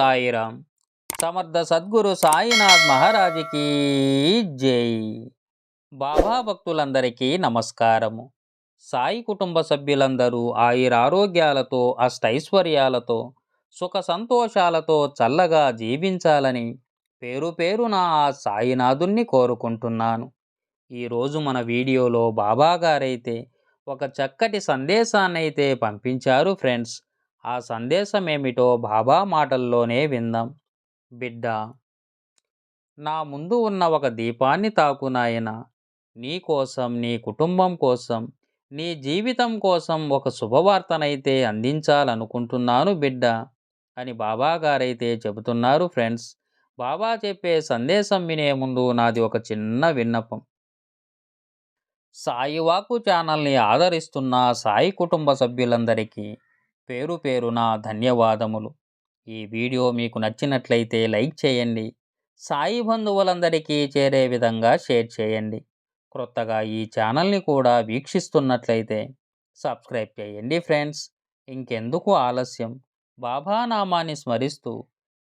సాయిరామ్. సమర్థ సద్గురు సాయినాథ్ మహారాజుకి జై. బాబా భక్తులందరికీ నమస్కారము. సాయి కుటుంబ సభ్యులందరూ ఆయురారోగ్యాలతో అష్టైశ్వర్యాలతో సుఖ సంతోషాలతో చల్లగా జీవించాలని పేరు పేరున ఆ సాయినాథుణ్ణి కోరుకుంటున్నాను. ఈరోజు మన వీడియోలో బాబా గారైతే ఒక చక్కటి సందేశాన్నైతే పంపించారు ఫ్రెండ్స్. ఆ సందేశం ఏమిటో బాబా మాటల్లోనే విందాం. బిడ్డ! నా ముందు ఉన్న ఒక దీపాన్ని తాకు నాయన. నీ కోసం నీ కుటుంబం కోసం నీ జీవితం కోసం ఒక శుభవార్తనైతే అందించాలనుకుంటున్నాను బిడ్డ! అని బాబా గారైతే చెబుతున్నారు ఫ్రెండ్స్. బాబా చెప్పే సందేశం వినే ముందు నాది ఒక చిన్న విన్నపం. సాయివాకు ఛానల్ని ఆదరిస్తున్న సాయి కుటుంబ సభ్యులందరికీ పేరు పేరున ధన్యవాదములు. ఈ వీడియో మీకు నచ్చినట్లయితే లైక్ చేయండి. సాయి బంధువులందరికీ చేరే విధంగా షేర్ చేయండి. క్రొత్తగా ఈ ఛానల్ని కూడా వీక్షిస్తున్నట్లయితే సబ్స్క్రైబ్ చేయండి ఫ్రెండ్స్. ఇంకెందుకు ఆలస్యం? బాబా నామాన్ని స్మరిస్తూ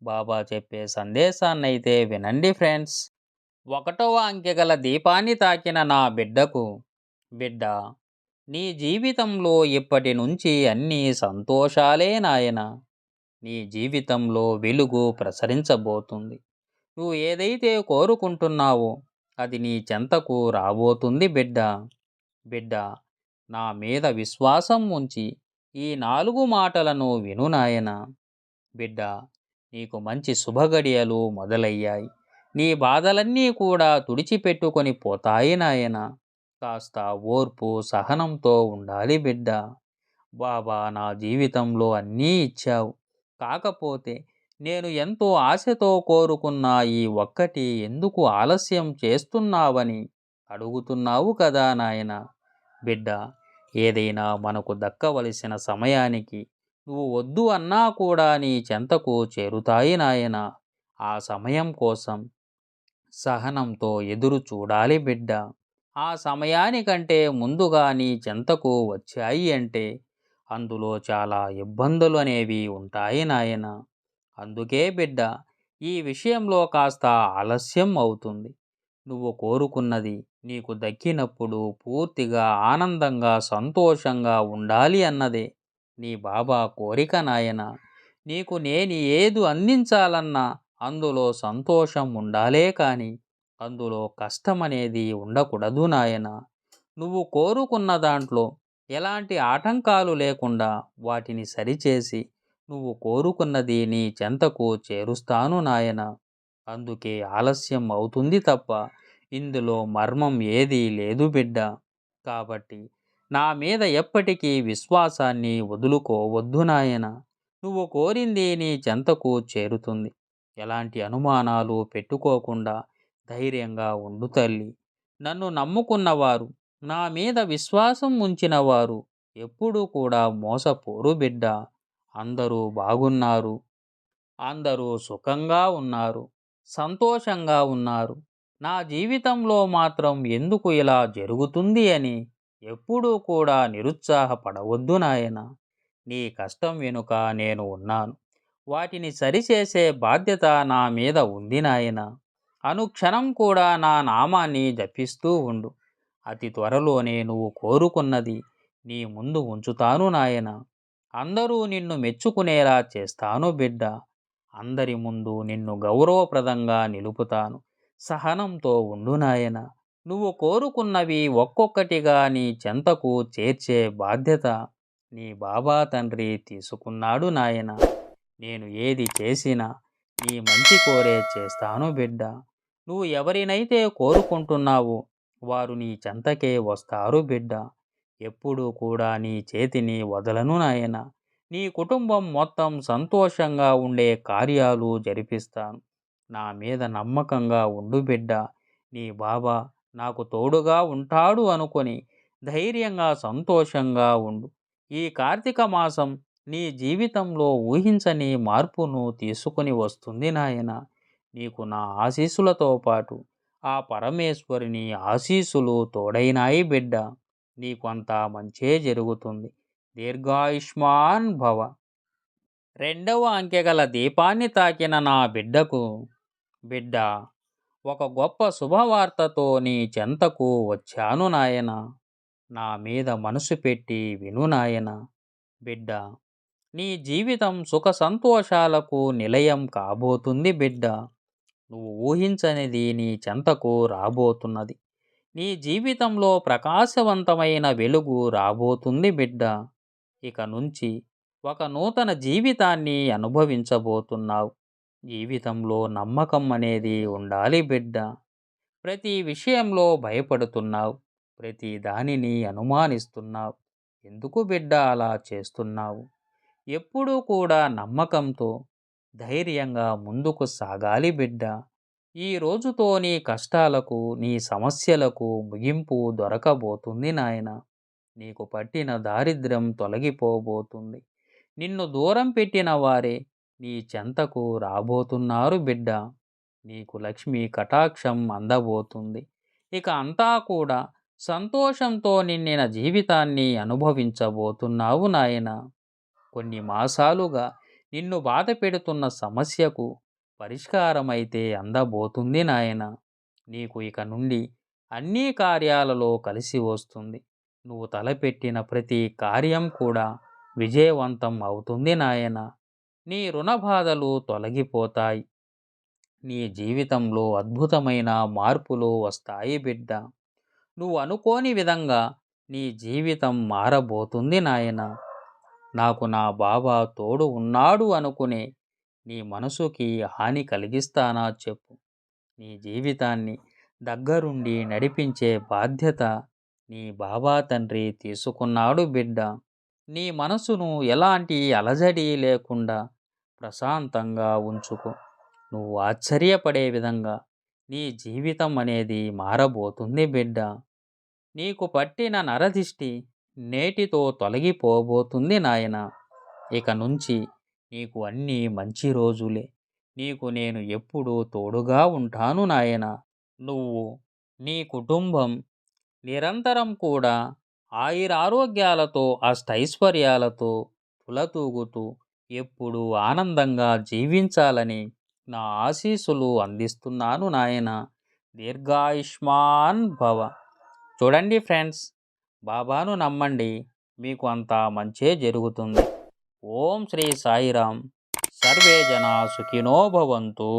బాబా చెప్పే సందేశాన్నైతే వినండి ఫ్రెండ్స్. ఒకటవ అంకె గల దీపాన్ని తాకిన నా బిడ్డకు బిడ్డ నీ జీవితంలో ఇప్పటి నుంచి అన్నీ సంతోషాలే నాయన. నీ జీవితంలో వెలుగు ప్రసరించబోతుంది. నువ్వు ఏదైతే కోరుకుంటున్నావో అది నీ చెంతకు రాబోతుంది బిడ్డ. బిడ్డ నా మీద విశ్వాసం ఉంచి ఈ నాలుగు మాటలను విను నాయన. బిడ్డ నీకు మంచి శుభగడియలు మొదలయ్యాయి. నీ బాధలన్నీ కూడా తుడిచిపెట్టుకొని పోతాయి నాయనా. కాస్త ఓర్పు సహనంతో ఉండాలి బిడ్డ. బాబా నా జీవితంలో అన్నీ ఇచ్చావు. కాకపోతే నేను ఎంతో ఆశతో కోరుకున్న ఈ ఒక్కటి ఎందుకు ఆలస్యం చేస్తున్నావని అడుగుతున్నావు కదా నాయన. బిడ్డ ఏదైనా మనకు దక్కవలసిన సమయానికి నువ్వు వద్దు అన్నా కూడా నీ చెంతకు చేరుతాయి నాయన. ఆ సమయం కోసం సహనంతో ఎదురు చూడాలి బిడ్డ. ఆ సమయానికంటే ముందుగా నీ చెంతకు వచ్చాయి అంటే అందులో చాలా ఇబ్బందులు అనేవి ఉంటాయి నాయన. అందుకే బిడ్డ ఈ విషయంలో కాస్త ఆలస్యం అవుతుంది. నువ్వు కోరుకున్నది నీకు దక్కినప్పుడు పూర్తిగా ఆనందంగా సంతోషంగా ఉండాలి అన్నదే నీ బాబా కోరిక నాయన. నీకు నేను ఏది అందించాలన్నా అందులో సంతోషం ఉండాలే కానీ అందులో కష్టమనేది ఉండకూడదు నాయన. నువ్వు కోరుకున్న దాంట్లో ఎలాంటి ఆటంకాలు లేకుండా వాటిని సరిచేసి నువ్వు కోరుకున్నది నీ చెంతకు చేరుస్తాను నాయన. అందుకే ఆలస్యం అవుతుంది తప్ప ఇందులో మర్మం ఏదీ లేదు బిడ్డ. కాబట్టి నా మీద ఎప్పటికీ విశ్వాసాన్ని వదులుకోవద్దు నాయన. నువ్వు కోరింది నీ చెంతకు చేరుతుంది. ఎలాంటి అనుమానాలు పెట్టుకోకుండా ధైర్యంగా ఉండు తల్లి. నన్ను నమ్ముకున్నవారు నా మీద విశ్వాసం ఉంచినవారు ఎప్పుడూ కూడా మోసపోరు బిడ్డ. అందరూ బాగున్నారు. అందరూ సుఖంగా ఉన్నారు. సంతోషంగా ఉన్నారు. నా జీవితంలో మాత్రం ఎందుకు ఇలా జరుగుతుంది అని ఎప్పుడూ కూడా నిరుత్సాహపడవద్దు నాయన. నీ కష్టం వెనుక నేను ఉన్నాను. వాటిని సరిచేసే బాధ్యత నా మీద ఉంది నాయనా. అనుక్షణం కూడా నా నామాన్ని జపిస్తూ ఉండు. అతి త్వరలోనే నువ్వు కోరుకున్నది నీ ముందు ఉంచుతాను నాయన. అందరూ నిన్ను మెచ్చుకునేలా చేస్తాను బిడ్డ. అందరి ముందు నిన్ను గౌరవప్రదంగా నిలుపుతాను. సహనంతో ఉండు నాయన. నువ్వు కోరుకున్నవి ఒక్కొక్కటిగా నీ చెంతకు చేర్చే బాధ్యత నీ బాబా తండ్రి తీసుకున్నాడు నాయన. నేను ఏది చేసినా నీ మంచి కోరే చేస్తాను బిడ్డ. నువ్వు ఎవరినైతే కోరుకుంటున్నావో వారు నీ చెంతకే వస్తారు బిడ్డ. ఎప్పుడూ కూడా నీ చేతిని వదలను నాయన. నీ కుటుంబం మొత్తం సంతోషంగా ఉండే కార్యాలు జరిపిస్తాను. నా మీద నమ్మకంగా ఉండు బిడ్డ. నీ బాబా నాకు తోడుగా ఉంటాడు అనుకొని ధైర్యంగా సంతోషంగా ఉండు. ఈ కార్తీక మాసం నీ జీవితంలో ఊహించని మార్పును తీసుకుని వస్తుంది నాయన. నీకు నా ఆశీస్సులతో పాటు ఆ పరమేశ్వరిని ఆశీస్సులు తోడైనాయి బిడ్డ. నీకంతా మంచే జరుగుతుంది. దీర్ఘాయుష్మాన్ భవ. రెండవ అంకె గల దీపాన్ని తాకిన నా బిడ్డకు బిడ్డ ఒక గొప్ప శుభవార్తతో నీ చెంతకు వచ్చాను నాయన. నా మీద మనసు పెట్టి విను నాయన. బిడ్డ నీ జీవితం సుఖ సంతోషాలకు నిలయం కాబోతుంది బిడ్డ. నువ్వు ఊహించనిది నీ చెంతకు రాబోతున్నది. నీ జీవితంలో ప్రకాశవంతమైన వెలుగు రాబోతుంది బిడ్డ. ఇక నుంచి ఒక నూతన జీవితాన్ని అనుభవించబోతున్నావు. జీవితంలో నమ్మకం అనేది ఉండాలి బిడ్డ. ప్రతి విషయంలో భయపడుతున్నావు. ప్రతి దానిని అనుమానిస్తున్నావు. ఎందుకు బిడ్డ అలా చేస్తున్నావు? ఎప్పుడూ కూడా నమ్మకంతో ధైర్యంగా ముందుకు సాగాలి బిడ్డ. ఈ రోజుతో నీ కష్టాలకు నీ సమస్యలకు ముగింపు దొరకబోతుంది నాయన. నీకు పట్టిన దారిద్ర్యం తొలగిపోబోతుంది. నిన్ను దూరం పెట్టిన వారే నీ చెంతకు రాబోతున్నారు బిడ్డ. నీకు లక్ష్మి కటాక్షం అందబోతుంది. ఇక అంతా కూడా సంతోషంతో నిండిన జీవితాన్ని అనుభవించబోతున్నావు నాయన. కొన్ని మాసాలుగా నిన్ను బాధ పెడుతున్న సమస్యకు పరిష్కారమైతే అందబోతుంది నాయన. నీకు ఇక నుండి అన్ని కార్యాలలో కలిసి వస్తుంది. నువ్వు తలపెట్టిన ప్రతి కార్యం కూడా విజయవంతం అవుతుంది నాయన. నీ రుణ బాధలు తొలగిపోతాయి. నీ జీవితంలో అద్భుతమైన మార్పులు వస్తాయి బిడ్డ. నువ్వు అనుకోని విధంగా నీ జీవితం మారబోతుంది నాయనా. నాకు నా బాబా తోడు ఉన్నాడు అనుకునే నీ మనసుకి హాని కలిగిస్తానా చెప్పు. నీ జీవితాన్ని దగ్గరుండి నడిపించే బాధ్యత నీ బాబా తండ్రి తీసుకున్నాడు బిడ్డ. నీ మనసును ఎలాంటి అలజడి లేకుండా ప్రశాంతంగా ఉంచుకో. నువ్వు ఆశ్చర్యపడే విధంగా నీ జీవితం అనేది మారబోతుంది బిడ్డ. నీకు పట్టిన నరదిష్టి నేటితో తొలగిపోబోతుంది నాయన. ఇక నుంచి నీకు అన్నీ మంచి రోజులే. నీకు నేను ఎప్పుడూ తోడుగా ఉంటాను నాయన. నువ్వు నీ కుటుంబం నిరంతరం కూడా ఆయురారోగ్యాలతో అష్టైశ్వర్యాలతో తులతూగుతూ ఎప్పుడూ ఆనందంగా జీవించాలని నా ఆశీస్సులు అందిస్తున్నాను నాయన. దీర్ఘాయుష్మాన్ భవ. చూడండి ఫ్రెండ్స్ బాబాను నమ్మండి మీకు అంతా మంచే జరుగుతుంది. ఓం శ్రీ సాయిరాం. సర్వే జనా సుఖినో భవంతు.